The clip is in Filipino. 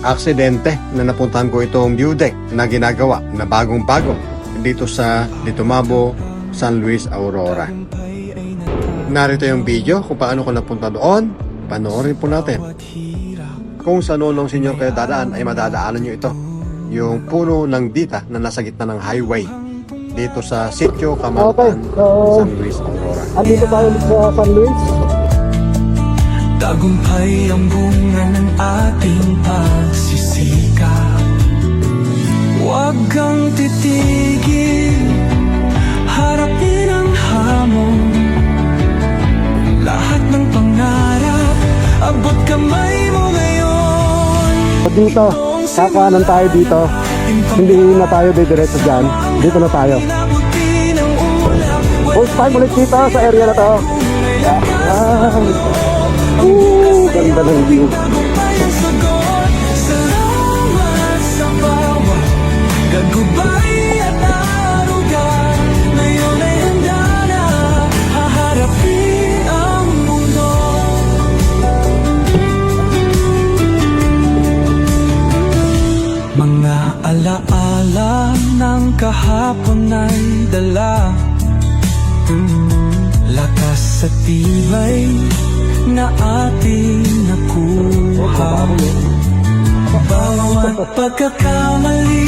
aksidente na napuntahan ko itong view deck na ginagawa na bagong-bago dito sa Litumabo, San Luis, Aurora. Narito yung video kung paano ko napunta doon. Panoorin po natin. Kung sa nonong senyor kayo dadaan ay madadaanan nyo ito. Yung puno ng dita na nasa gitna ng highway dito sa Sitio Kamalpan, Okay, so- San Luis, Aurora. Andito tayo sa San Luis. Tagumpay ang bunga ng ating pagsisikap Huwag kang titigil Harapin ang hamon Lahat ng pangarap Abot kamay mo ngayon dito, kakanan tayo dito. Hindi na tayo didiretso dyan. Dito na tayo. First time ulit dito sa area na to. Yan. Ganda ng view. Mga alaala ng kahapon ay dala Lakas at tibay na ating nakuha. Bawat pagkakamali